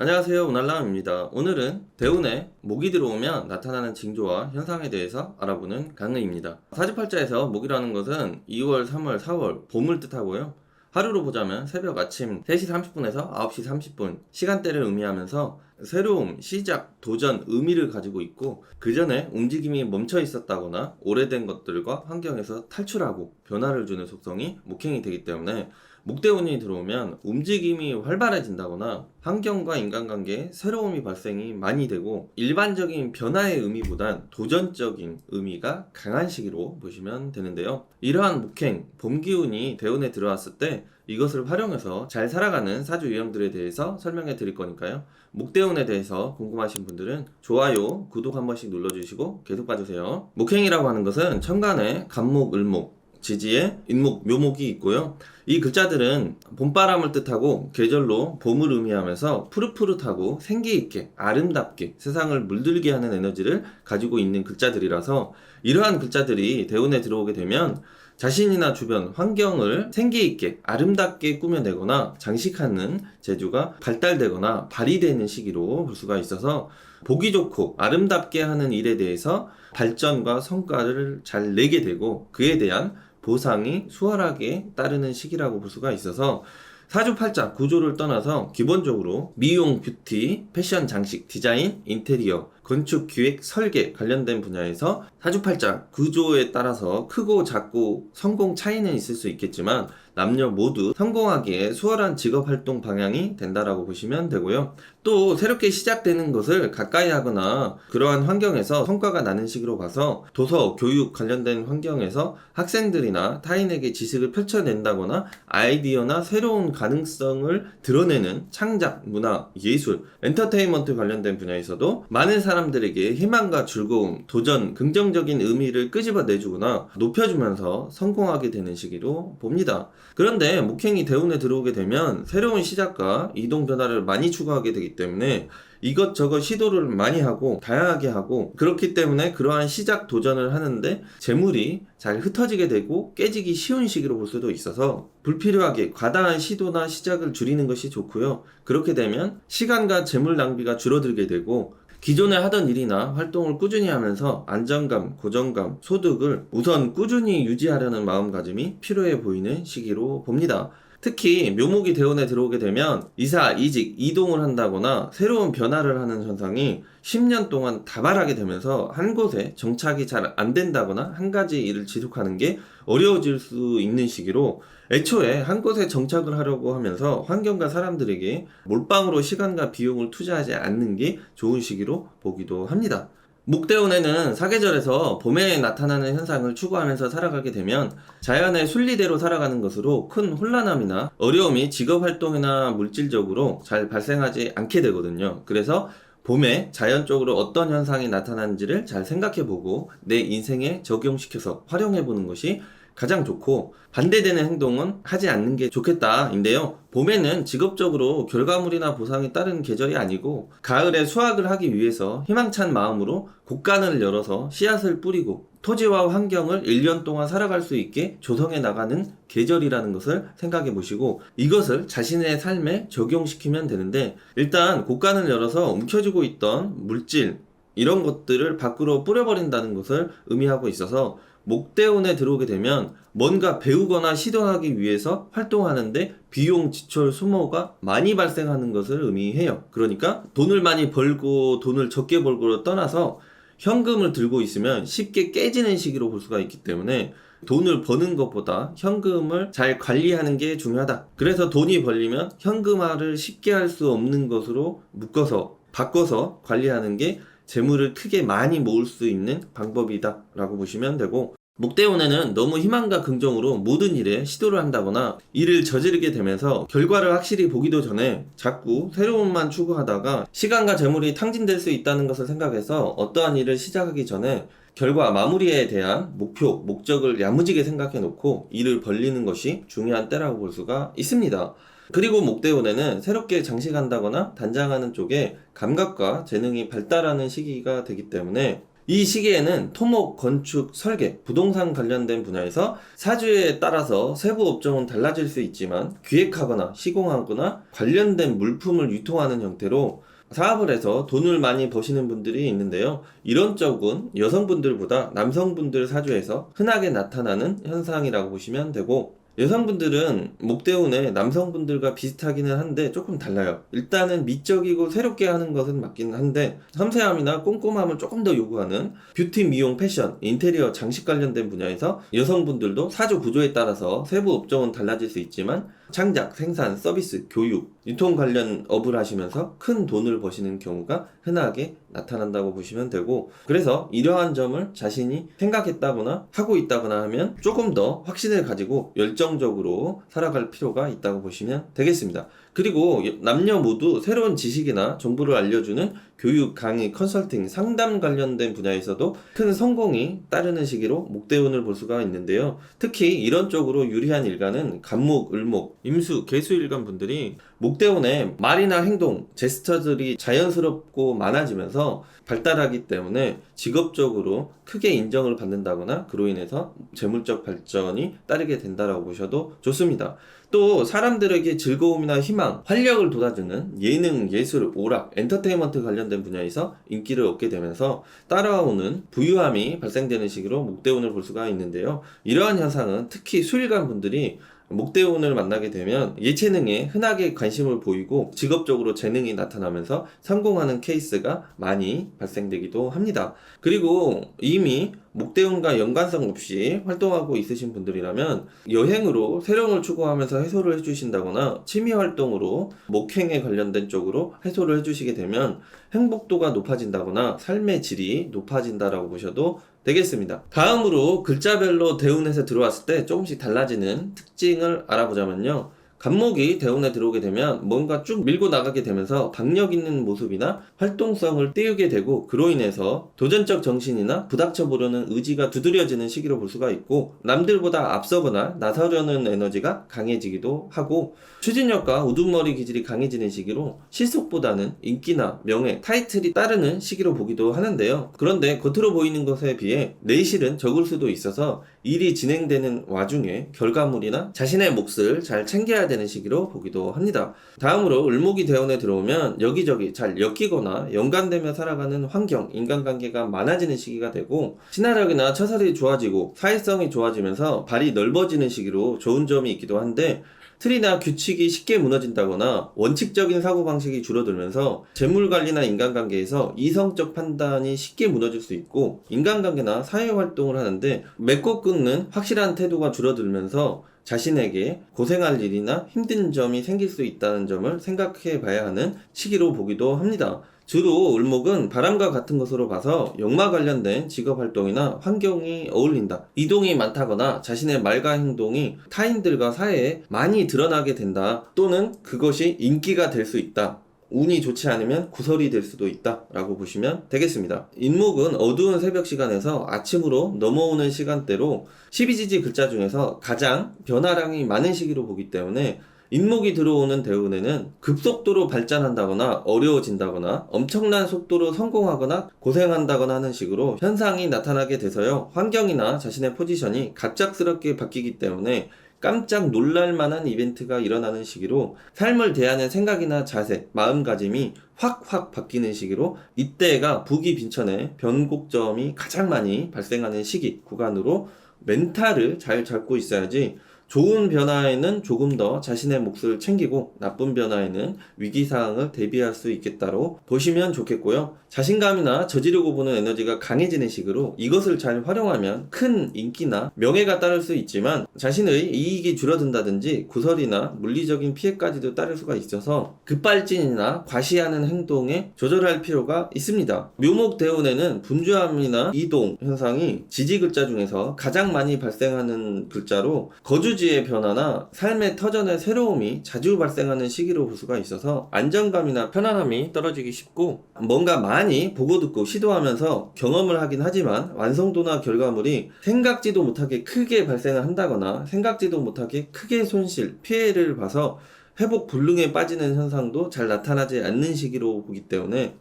안녕하세요 운알람입니다. 오늘은 대운에 목이 들어오면 나타나는 징조와 현상에 대해서 알아보는 강의입니다. 사주팔자에서 목이라는 것은 2월, 3월, 4월 봄을 뜻하고요. 하루로 보자면 새벽 아침 3시 30분에서 9시 30분 시간대를 의미하면서 새로움, 시작, 도전, 의미를 가지고 있고 그 전에 움직임이 멈춰 있었다거나 오래된 것들과 환경에서 탈출하고 변화를 주는 속성이 목행이 되기 때문에 목대운이 들어오면 움직임이 활발해진다거나 환경과 인간관계에 새로움이 발생이 많이 되고 일반적인 변화의 의미보단 도전적인 의미가 강한 시기로 보시면 되는데요. 이러한 목행, 봄기운이 대운에 들어왔을 때 이것을 활용해서 잘 살아가는 사주 유형들에 대해서 설명해 드릴 거니까요. 목대운에 대해서 궁금하신 분들은 좋아요, 구독 한 번씩 눌러주시고 계속 봐주세요. 목행이라고 하는 것은 천간에 간목, 을목, 지지에 인목, 묘목이 있고요. 이 글자들은 봄바람을 뜻하고 계절로 봄을 의미하면서 푸릇푸릇하고 생기있게 아름답게 세상을 물들게 하는 에너지를 가지고 있는 글자들이라서 이러한 글자들이 대운에 들어오게 되면 자신이나 주변 환경을 생기있게 아름답게 꾸며내거나 장식하는 재주가 발달되거나 발휘되는 시기로 볼 수가 있어서 보기 좋고 아름답게 하는 일에 대해서 발전과 성과를 잘 내게 되고 그에 대한 보상이 수월하게 따르는 시기라고 볼 수가 있어서 사주팔자 구조를 떠나서 기본적으로 미용, 뷰티, 패션, 장식, 디자인, 인테리어, 건축, 기획, 설계 관련된 분야에서 사주팔자 구조에 따라서 크고 작고 성공 차이는 있을 수 있겠지만 남녀 모두 성공하기에 수월한 직업 활동 방향이 된다라고 보시면 되고요. 또 새롭게 시작되는 것을 가까이 하거나 그러한 환경에서 성과가 나는 식으로 봐서 도서, 교육 관련된 환경에서 학생들이나 타인에게 지식을 펼쳐낸다거나 아이디어나 새로운 가능성을 드러내는 창작, 문화, 예술, 엔터테인먼트 관련된 분야에서도 많은 사람들에게 희망과 즐거움, 도전, 긍정적인 의미를 끄집어 내주거나 높여주면서 성공하게 되는 시기로 봅니다. 그런데 목행이 대운에 들어오게 되면 새로운 시작과 이동 변화를 많이 추구하게 되기 때문에 이것저것 시도를 많이 하고 다양하게 하고 그렇기 때문에 그러한 시작 도전을 하는데 재물이 잘 흩어지게 되고 깨지기 쉬운 시기로 볼 수도 있어서 불필요하게 과다한 시도나 시작을 줄이는 것이 좋고요. 그렇게 되면 시간과 재물 낭비가 줄어들게 되고 기존에 하던 일이나 활동을 꾸준히 하면서 안정감, 고정감, 소득을 우선 꾸준히 유지하려는 마음가짐이 필요해 보이는 시기로 봅니다. 특히 묘목이 대운에 들어오게 되면 이사, 이직, 이동을 한다거나 새로운 변화를 하는 현상이 10년 동안 다발하게 되면서 한 곳에 정착이 잘 안 된다거나 한 가지 일을 지속하는 게 어려워질 수 있는 시기로 애초에 한 곳에 정착을 하려고 하면서 환경과 사람들에게 몰빵으로 시간과 비용을 투자하지 않는 게 좋은 시기로 보기도 합니다. 목대운에는 사계절에서 봄에 나타나는 현상을 추구하면서 살아가게 되면 자연의 순리대로 살아가는 것으로 큰 혼란함이나 어려움이 직업 활동이나 물질적으로 잘 발생하지 않게 되거든요. 그래서 봄에 자연적으로 어떤 현상이 나타나는지를 잘 생각해 보고 내 인생에 적용시켜서 활용해 보는 것이 가장 좋고 반대되는 행동은 하지 않는 게 좋겠다인데요. 봄에는 직업적으로 결과물이나 보상이 따르는 계절이 아니고 가을에 수확을 하기 위해서 희망찬 마음으로 곡간을 열어서 씨앗을 뿌리고 토지와 환경을 1년 동안 살아갈 수 있게 조성해 나가는 계절이라는 것을 생각해 보시고 이것을 자신의 삶에 적용시키면 되는데 일단 곡간을 열어서 움켜쥐고 있던 물질 이런 것들을 밖으로 뿌려버린다는 것을 의미하고 있어서 목대운에 들어오게 되면 뭔가 배우거나 시도하기 위해서 활동하는데 비용, 지출, 소모가 많이 발생하는 것을 의미해요. 그러니까 돈을 많이 벌고 돈을 적게 벌고를 떠나서 현금을 들고 있으면 쉽게 깨지는 시기로 볼 수가 있기 때문에 돈을 버는 것보다 현금을 잘 관리하는 게 중요하다. 그래서 돈이 벌리면 현금화를 쉽게 할 수 없는 것으로 묶어서 바꿔서 관리하는 게 재물을 크게 많이 모을 수 있는 방법이다라고 보시면 되고 목대운에는 너무 희망과 긍정으로 모든 일에 시도를 한다거나 일을 저지르게 되면서 결과를 확실히 보기도 전에 자꾸 새로운만 추구하다가 시간과 재물이 탕진될 수 있다는 것을 생각해서 어떠한 일을 시작하기 전에 결과 마무리에 대한 목표, 목적을 야무지게 생각해 놓고 일을 벌리는 것이 중요한 때라고 볼 수가 있습니다. 그리고 목대운에는 새롭게 장식한다거나 단장하는 쪽에 감각과 재능이 발달하는 시기가 되기 때문에 이 시기에는 토목, 건축, 설계, 부동산 관련된 분야에서 사주에 따라서 세부 업종은 달라질 수 있지만 기획하거나 시공하거나 관련된 물품을 유통하는 형태로 사업을 해서 돈을 많이 버시는 분들이 있는데요. 이런 쪽은 여성분들보다 남성분들 사주에서 흔하게 나타나는 현상이라고 보시면 되고 여성분들은 목대운에 남성분들과 비슷하기는 한데 조금 달라요. 일단은 미적이고 새롭게 하는 것은 맞기는 한데 섬세함이나 꼼꼼함을 조금 더 요구하는 뷰티, 미용, 패션, 인테리어, 장식 관련된 분야에서 여성분들도 사주 구조에 따라서 세부 업종은 달라질 수 있지만 창작, 생산, 서비스, 교육, 유통 관련 업을 하시면서 큰 돈을 버시는 경우가 흔하게 나타난다고 보시면 되고 그래서 이러한 점을 자신이 생각했다거나 하고 있다거나 하면 조금 더 확신을 가지고 열정적으로 살아갈 필요가 있다고 보시면 되겠습니다. 그리고 남녀 모두 새로운 지식이나 정보를 알려주는 교육, 강의, 컨설팅, 상담 관련된 분야에서도 큰 성공이 따르는 시기로 목대운을 볼 수가 있는데요. 특히 이런 쪽으로 유리한 일간은 간목, 을목, 임수, 개수 일간 분들이 목대운의 말이나 행동, 제스처들이 자연스럽고 많아지면서 발달하기 때문에 직업적으로 크게 인정을 받는다거나 그로 인해서 재물적 발전이 따르게 된다라고 보셔도 좋습니다. 또 사람들에게 즐거움이나 희망, 활력을 돋아주는 예능, 예술, 오락, 엔터테인먼트 관련된 분야에서 인기를 얻게 되면서 따라오는 부유함이 발생되는 시기로 목대운을 볼 수가 있는데요. 이러한 현상은 특히 수일간 분들이 목대운을 만나게 되면 예체능에 흔하게 관심을 보이고 직업적으로 재능이 나타나면서 성공하는 케이스가 많이 발생되기도 합니다. 그리고 이미 목대운과 연관성 없이 활동하고 있으신 분들이라면 여행으로 새로움을 추구하면서 해소를 해주신다거나 취미 활동으로 목행에 관련된 쪽으로 해소를 해주시게 되면 행복도가 높아진다거나 삶의 질이 높아진다라고 보셔도 되겠습니다. 다음으로 글자별로 대운에서 들어왔을 때 조금씩 달라지는 특징을 알아보자면요. 간목이 대운에 들어오게 되면 뭔가 쭉 밀고 나가게 되면서 박력 있는 모습이나 활동성을 띄우게 되고 그로 인해서 도전적 정신이나 부닥쳐 보려는 의지가 두드려지는 시기로 볼 수가 있고 남들보다 앞서거나 나서려는 에너지가 강해지기도 하고 추진력과 우두머리 기질이 강해지는 시기로 실속보다는 인기나 명예, 타이틀이 따르는 시기로 보기도 하는데요. 그런데 겉으로 보이는 것에 비해 내실은 적을 수도 있어서 일이 진행되는 와중에 결과물이나 자신의 몫을 잘 챙겨야 되는 시기로 보기도 합니다. 다음으로 을목이 대원에 들어오면 여기저기 잘 엮이거나 연관되며 살아가는 환경, 인간관계가 많아지는 시기가 되고 친화력이나 처살이 좋아지고 사회성이 좋아지면서 발이 넓어지는 시기로 좋은 점이 있기도 한데 틀이나 규칙이 쉽게 무너진다거나 원칙적인 사고방식이 줄어들면서 재물관리나 인간관계에서 이성적 판단이 쉽게 무너질 수 있고 인간관계나 사회활동을 하는데 맺고 끊는 확실한 태도가 줄어들면서 자신에게 고생할 일이나 힘든 점이 생길 수 있다는 점을 생각해 봐야 하는 시기로 보기도 합니다. 주로 을목은 바람과 같은 것으로 봐서 역마 관련된 직업 활동이나 환경이 어울린다. 이동이 많다거나 자신의 말과 행동이 타인들과 사회에 많이 드러나게 된다. 또는 그것이 인기가 될 수 있다. 운이 좋지 않으면 구설이 될 수도 있다 라고 보시면 되겠습니다. 인목은 어두운 새벽 시간에서 아침으로 넘어오는 시간대로 12지지 글자 중에서 가장 변화량이 많은 시기로 보기 때문에 인목이 들어오는 대운에는 급속도로 발전한다거나 어려워진다거나 엄청난 속도로 성공하거나 고생한다거나 하는 식으로 현상이 나타나게 돼서요. 환경이나 자신의 포지션이 갑작스럽게 바뀌기 때문에 깜짝 놀랄 만한 이벤트가 일어나는 시기로 삶을 대하는 생각이나 자세, 마음가짐이 확확 바뀌는 시기로 이때가 부기 빈천의 변곡점이 가장 많이 발생하는 시기 구간으로 멘탈을 잘 잡고 있어야지 좋은 변화에는 조금 더 자신의 몫을 챙기고 나쁜 변화에는 위기사항을 대비할 수 있겠다로 보시면 좋겠고요. 자신감이나 저지르고 보는 에너지가 강해지는 식으로 이것을 잘 활용하면 큰 인기나 명예가 따를 수 있지만 자신의 이익이 줄어든다든지 구설이나 물리적인 피해까지도 따를 수가 있어서 급발진이나 과시하는 행동에 조절할 필요가 있습니다. 묘목 대운에는 분주함이나 이동 현상이 지지 글자 중에서 가장 많이 발생하는 글자로 거주 지의 변화나 삶의 터전의 새로움이 자주 발생하는 시기로 볼 수가 있어서 안정감이나 편안함이 떨어지기 쉽고 뭔가 많이 보고 듣고 시도하면서 경험을 하긴 하지만 완성도나 결과물이 생각지도 못하게 크게 발생을 한다거나 생각지도 못하게 크게 손실, 피해를 봐서 회복 불능에 빠지는 현상도 잘 나타나지 않는 시기로 보기 때문에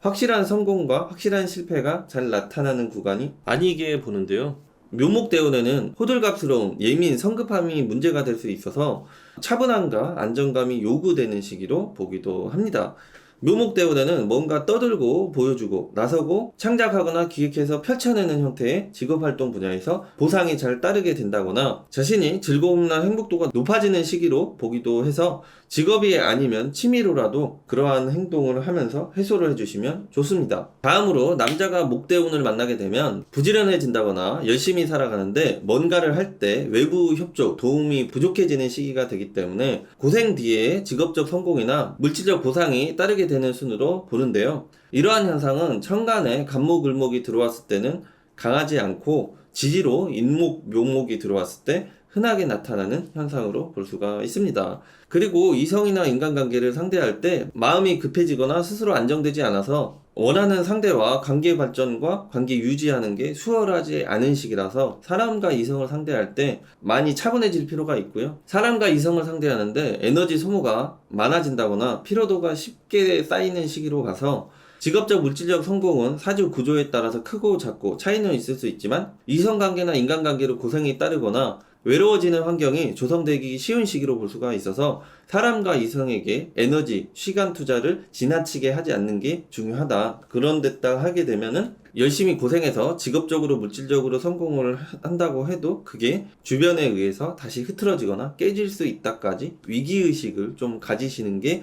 확실한 성공과 확실한 실패가 잘 나타나는 구간이 아니게 보는데요. 묘목 대운에는 호들갑스러움, 예민, 성급함이 문제가 될 수 있어서 차분함과 안정감이 요구되는 시기로 보기도 합니다. 묘목대운에는 뭔가 떠들고 보여주고 나서고 창작하거나 기획해서 펼쳐내는 형태의 직업활동 분야에서 보상이 잘 따르게 된다거나 자신이 즐거움이나 행복도가 높아지는 시기로 보기도 해서 직업이 아니면 취미로라도 그러한 행동을 하면서 해소를 해주시면 좋습니다. 다음으로 남자가 목대운을 만나게 되면 부지런해진다거나 열심히 살아가는데 뭔가를 할 때 외부 협조, 도움이 부족해지는 시기가 되기 때문에 고생 뒤에 직업적 성공이나 물질적 보상이 따르게 되는 순으로 보는데요. 이러한 현상은 천간에 간목을목이 들어왔을 때는 강하지 않고 지지로 인목, 묘목이 들어왔을 때 흔하게 나타나는 현상으로 볼 수가 있습니다. 그리고 이성이나 인간관계를 상대할 때 마음이 급해지거나 스스로 안정되지 않아서 원하는 상대와 관계 발전과 관계 유지하는 게 수월하지 않은 시기라서 사람과 이성을 상대할 때 많이 차분해질 필요가 있고요. 사람과 이성을 상대하는데 에너지 소모가 많아진다거나 피로도가 쉽게 쌓이는 시기로 가서 직업적 물질적 성공은 사주 구조에 따라서 크고 작고 차이는 있을 수 있지만 이성관계나 인간관계로 고생이 따르거나 외로워지는 환경이 조성되기 쉬운 시기로 볼 수가 있어서 사람과 이성에게 에너지, 시간 투자를 지나치게 하지 않는 게 중요하다. 그런 데다 하게 되면은 열심히 고생해서 직업적으로 물질적으로 성공을 한다고 해도 그게 주변에 의해서 다시 흐트러지거나 깨질 수 있다까지 위기의식을 좀 가지시는 게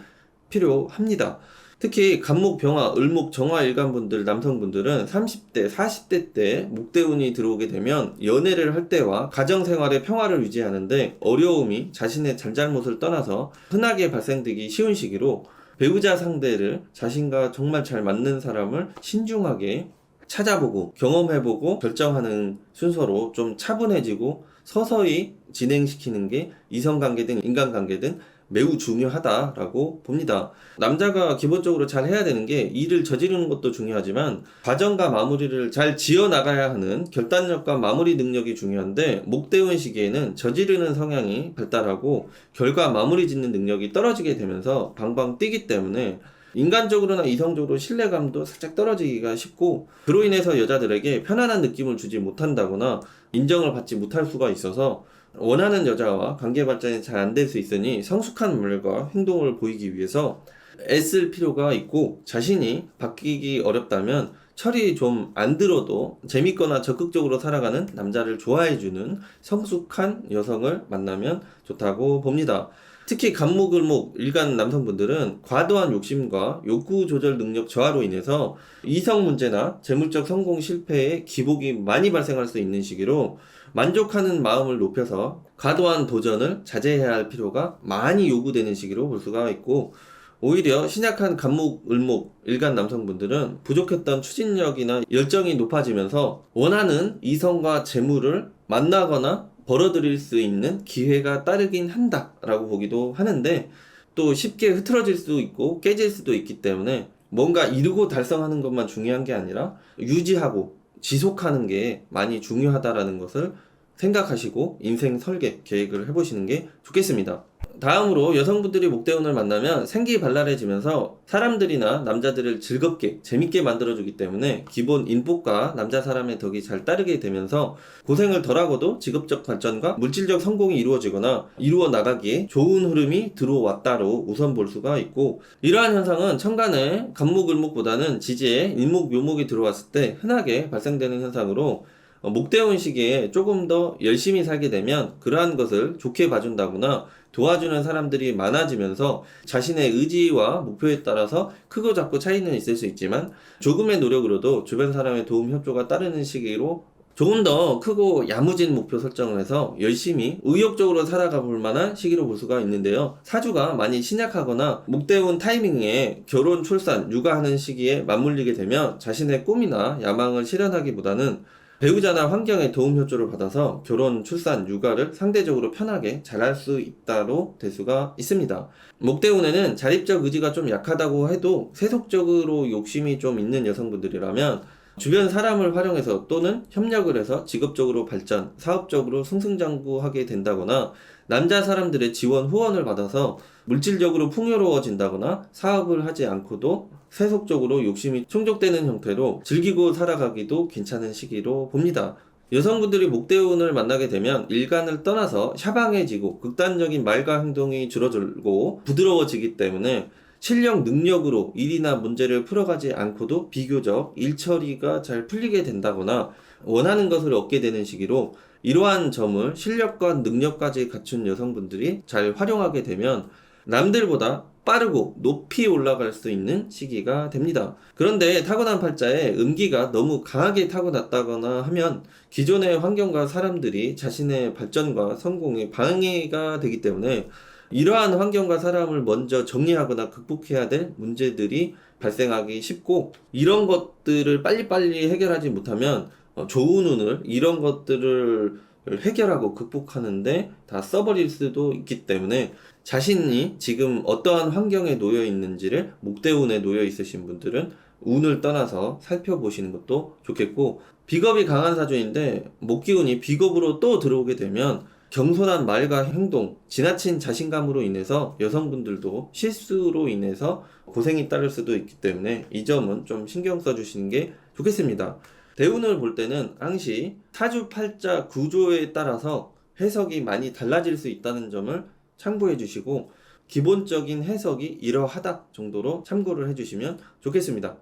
필요합니다. 특히 간목 병화, 을목 정화 일간분들 남성분들은 30대, 40대 때 목대운이 들어오게 되면 연애를 할 때와 가정 생활의 평화를 유지하는데 어려움이 자신의 잘잘못을 떠나서 흔하게 발생되기 쉬운 시기로 배우자 상대를 자신과 정말 잘 맞는 사람을 신중하게 찾아보고 경험해보고 결정하는 순서로 좀 차분해지고 서서히 진행시키는 게 이성관계든 인간관계든 매우 중요하다라고 봅니다. 남자가 기본적으로 잘 해야 되는 게 일을 저지르는 것도 중요하지만 과정과 마무리를 잘 지어 나가야 하는 결단력과 마무리 능력이 중요한데 목대운 시기에는 저지르는 성향이 발달하고 결과 마무리 짓는 능력이 떨어지게 되면서 방방 뛰기 때문에 인간적으로나 이성적으로 신뢰감도 살짝 떨어지기가 쉽고 그로 인해서 여자들에게 편안한 느낌을 주지 못한다거나 인정을 받지 못할 수가 있어서 원하는 여자와 관계 발전이 잘 안 될 수 있으니 성숙한 말과 행동을 보이기 위해서 애쓸 필요가 있고 자신이 바뀌기 어렵다면 철이 좀 안 들어도 재밌거나 적극적으로 살아가는 남자를 좋아해주는 성숙한 여성을 만나면 좋다고 봅니다. 특히 간목을목 일간 남성분들은 과도한 욕심과 욕구 조절 능력 저하로 인해서 이성 문제나 재물적 성공 실패에 기복이 많이 발생할 수 있는 시기로 만족하는 마음을 높여서 과도한 도전을 자제해야 할 필요가 많이 요구되는 시기로 볼 수가 있고 오히려 신약한 간목, 을목, 일간 남성분들은 부족했던 추진력이나 열정이 높아지면서 원하는 이성과 재물을 만나거나 벌어들일 수 있는 기회가 따르긴 한다라고 보기도 하는데 또 쉽게 흐트러질 수도 있고 깨질 수도 있기 때문에 뭔가 이루고 달성하는 것만 중요한 게 아니라 유지하고 지속하는 게 많이 중요하다라는 것을 생각하시고 인생 설계 계획을 해보시는 게 좋겠습니다. 다음으로 여성분들이 목대운을 만나면 생기 발랄해지면서 사람들이나 남자들을 즐겁게 재밌게 만들어주기 때문에 기본 인복과 남자 사람의 덕이 잘 따르게 되면서 고생을 덜하고도 직업적 발전과 물질적 성공이 이루어지거나 이루어 나가기에 좋은 흐름이 들어왔다로 우선 볼 수가 있고 이러한 현상은 천간에 간목을목보다는 지지에 인목 묘목이 들어왔을 때 흔하게 발생되는 현상으로 어, 목대운 시기에 조금 더 열심히 살게 되면 그러한 것을 좋게 봐준다거나 도와주는 사람들이 많아지면서 자신의 의지와 목표에 따라서 크고 작고 차이는 있을 수 있지만 조금의 노력으로도 주변 사람의 도움 협조가 따르는 시기로 조금 더 크고 야무진 목표 설정을 해서 열심히 의욕적으로 살아가 볼 만한 시기로 볼 수가 있는데요. 사주가 많이 신약하거나 목대운 타이밍에 결혼, 출산, 육아하는 시기에 맞물리게 되면 자신의 꿈이나 야망을 실현하기보다는 배우자나 환경의 도움 협조를 받아서 결혼, 출산, 육아를 상대적으로 편하게 잘할 수 있다로 될 수가 있습니다. 목대운에는 자립적 의지가 좀 약하다고 해도 세속적으로 욕심이 좀 있는 여성분들이라면 주변 사람을 활용해서 또는 협력을 해서 직업적으로 발전, 사업적으로 승승장구하게 된다거나 남자 사람들의 지원 후원을 받아서 물질적으로 풍요로워진다거나 사업을 하지 않고도 세속적으로 욕심이 충족되는 형태로 즐기고 살아가기도 괜찮은 시기로 봅니다. 여성분들이 목대운을 만나게 되면 일간을 떠나서 샤방해지고 극단적인 말과 행동이 줄어들고 부드러워지기 때문에 실력 능력으로 일이나 문제를 풀어가지 않고도 비교적 일 처리가 잘 풀리게 된다거나 원하는 것을 얻게 되는 시기로 이러한 점을 실력과 능력까지 갖춘 여성분들이 잘 활용하게 되면 남들보다 빠르고 높이 올라갈 수 있는 시기가 됩니다. 그런데 타고난 팔자에 음기가 너무 강하게 타고났다거나 하면 기존의 환경과 사람들이 자신의 발전과 성공에 방해가 되기 때문에 이러한 환경과 사람을 먼저 정리하거나 극복해야 될 문제들이 발생하기 쉽고 이런 것들을 빨리빨리 해결하지 못하면 어, 좋은 운을 이런 것들을 해결하고 극복하는데 다 써버릴 수도 있기 때문에 자신이 지금 어떠한 환경에 놓여 있는지를 목대운에 놓여 있으신 분들은 운을 떠나서 살펴보시는 것도 좋겠고 비겁이 강한 사주인데 목기운이 비겁으로 또 들어오게 되면 경솔한 말과 행동, 지나친 자신감으로 인해서 여성분들도 실수로 인해서 고생이 따를 수도 있기 때문에 이 점은 좀 신경 써주시는 게 좋겠습니다. 대운을 볼 때는 항시 사주 팔자 구조에 따라서 해석이 많이 달라질 수 있다는 점을 참고해 주시고 기본적인 해석이 이러하다 정도로 참고를 해 주시면 좋겠습니다.